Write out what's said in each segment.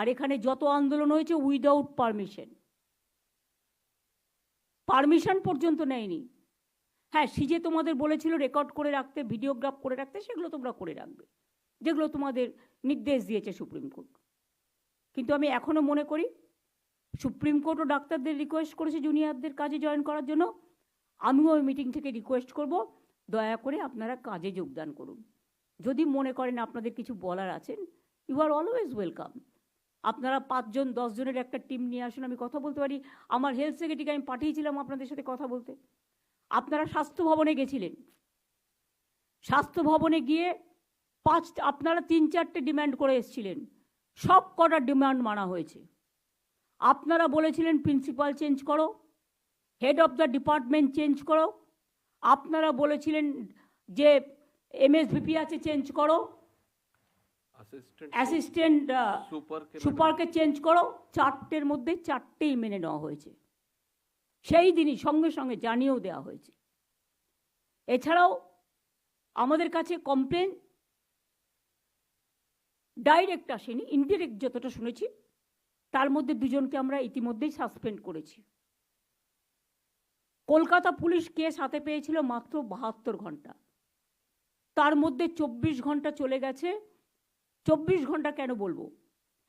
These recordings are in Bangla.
আর এখানে যত আন্দোলন হয়েছে উইদাউট পারমিশন পারমিশন পর্যন্ত নেয়নি। হ্যাঁ সিজে তোমাদের বলেছিল রেকর্ড করে রাখতে ভিডিওগ্রাফ করে রাখতে, সেগুলো তোমরা করে রাখবে। যেগুলো তোমাদের নির্দেশ দিয়েছে সুপ্রিম কোর্ট। কিন্তু আমি এখনও মনে করি, সুপ্রিম কোর্টও ডাক্তারদের রিকোয়েস্ট করেছে জুনিয়রদের কাজে জয়েন করার জন্য। আমিও ওই মিটিং থেকে রিকোয়েস্ট করব। দয়া করে আপনারা কাজে যোগদান করুন। যদি মনে করেন আপনাদের কিছু বলার আছেন ইউ আর অলওয়েজ ওয়েলকাম আপনারা পাঁচজন, দশজনের একটা টিম নিয়ে আসুন, আমি কথা বলতে পারি। আমার হেলথ সেক্রেটারিকে আমি পাঠিয়েছিলাম আপনাদের সাথে কথা বলতে। আপনারা স্বাস্থ্য ভবনে গেছিলেন। স্বাস্থ্য ভবনে গিয়ে পাঁচ আপনারা তিন চারটে ডিমান্ড করে এসেছিলেন। সব কটা ডিমান্ড মানা হয়েছে। আপনারা বলেছিলেন প্রিন্সিপাল চেঞ্জ করো। Head of the department change করো। আপনারা বলেছিলেন যে এমএসভিপি আছে চেঞ্জ করো। অ্যাসিস্ট্যান্ট সুপারকে চেঞ্জ করো চারটের মধ্যে চারটেই মেনে নেওয়া হয়েছে। সেই দিনই সঙ্গে সঙ্গে জানিয়েও দেওয়া হয়েছে। এছাড়াও আমাদের কাছে কমপ্লেন ডাইরেক্ট আসেনি ইনডিরেক্ট যতটা শুনেছি তার মধ্যে দুজনকে আমরা ইতিমধ্যেই সাসপেন্ড করেছি। কলকাতা পুলিশ কেস হাতে পেয়েছিল মাত্র বাহাত্তর ঘণ্টা। তার মধ্যে চব্বিশ ঘণ্টা চলে গেছে চব্বিশ ঘণ্টা কেন বলব?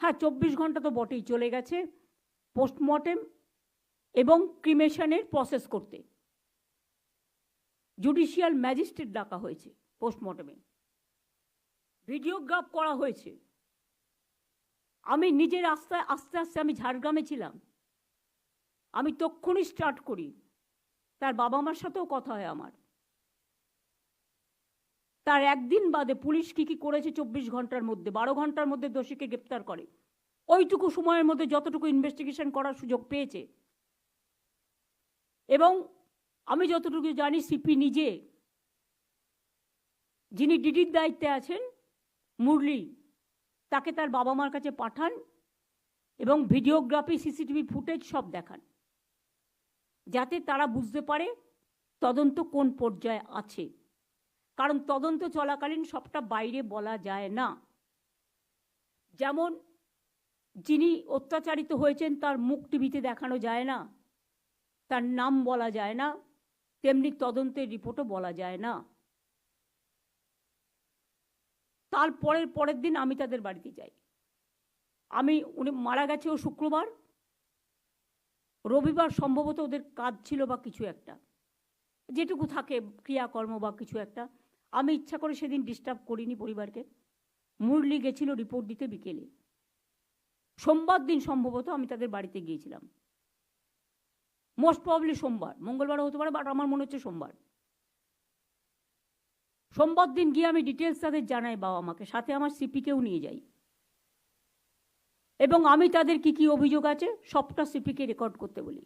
হ্যাঁ চব্বিশ ঘণ্টা তো বটেই চলে গেছে পোস্টমর্টেম এবং ক্রিমেশনের প্রসেস করতে। জুডিশিয়াল ম্যাজিস্ট্রেট ডাকা হয়েছে পোস্টমর্টেমে ভিডিওগ্রাফ করা হয়েছে। আমি নিজের আস্তে আস্তে আস্তে আমি ঝাড়গ্রামে ছিলাম। আমি তক্ষুনি স্টার্ট করি। তার বাবা মার সাথেও কথা হয় আমার। তার একদিন বাদে পুলিশ কি কি করেছে চব্বিশ ঘণ্টার মধ্যে, বারো ঘণ্টার মধ্যে দোষীকে গ্রেপ্তার করে। ওইটুকু সময়ের মধ্যে যতটুকু ইনভেস্টিগেশন করার সুযোগ পেয়েছে। এবং আমি যতটুকু জানি সিপি নিজে যিনি ডিডির দায়িত্বে আছেন, মুরলি, তাকে তার বাবা মার কাছে পাঠান এবং ভিডিওগ্রাফি সিসিটিভি ফুটেজ সব দেখান। যাতে তারা বুঝতে পারে তদন্ত কোন পর্যায়ে আছে। কারণ তদন্ত চলাকালীন সবটা বাইরে বলা যায় না। যেমন, যিনি অত্যাচারিত হয়েছেন, তার মুখ টিভিতে দেখানো যায় না, তার নাম বলা যায় না, তেমনি তদন্তের রিপোর্টও বলা যায় না। তার পরের পরের দিন আমি তাদের বাড়িতে যাই। আমি, উনি মারা গেছে ও শুক্রবার, রবিবার সম্ভবত ওদের কাজ ছিল বা কিছু একটা, যেটুকু থাকে ক্রিয়াকর্ম বা কিছু একটা আমি ইচ্ছা করে সেদিন ডিস্টার্ব করিনি পরিবারকে। মুরলি গেছিল রিপোর্ট দিতে বিকেলে। সোমবার দিন সম্ভবত আমি তাদের বাড়িতে গিয়েছিলাম। মোস্ট প্রবলি সোমবার। মঙ্গলবারও হতে পারে বাট আমার মনে হচ্ছে সোমবার। সোমবার দিন গিয়ে আমি ডিটেলস তাদের জানাই বাবা মাকে। সাথে আমার সিপিকেও নিয়ে যাই। এবং আমি তাদের কি কি অভিযোগ আছে, সবটা সিপিকে রেকর্ড করতে বলি।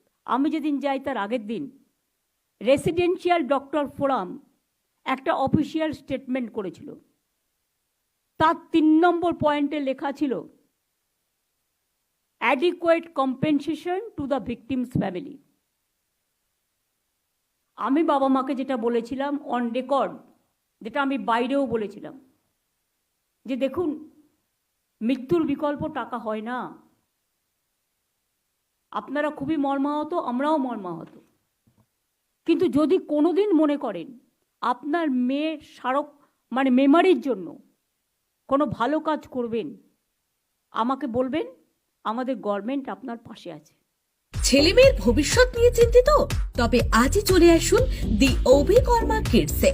আমি যেদিন যাই তার আগের দিন রেসিডেন্সিয়াল ডক্টর ফোরাম একটা অফিসিয়াল স্টেটমেন্ট করেছিল। তার তিন নম্বর পয়েন্টে লেখা ছিল adequate compensation to the victims family আমি বাবা মাকে যেটা বলেছিলাম অন রেকর্ড যেটা আমি বাইরেও বলেছিলাম, যে দেখুন, মৃত্যুর বিকল্প টাকা হয় না। আপনারা খুবই মর্মাহত, আমরাও মর্মাহত। কিন্তু যদি কোনোদিন মনে করেন আপনার মেয়ের স্মারক মানে মেমারির জন্য কোনো ভালো কাজ করবেন, আমাকে বলবেন, আমাদের গভর্নমেন্ট আপনার পাশে আছে। ছেলে মেয়ের ভবিষ্যৎ নিয়ে চিন্তিত? তবে আজই চলে আসুন দি অভিকর্মা কিডসে।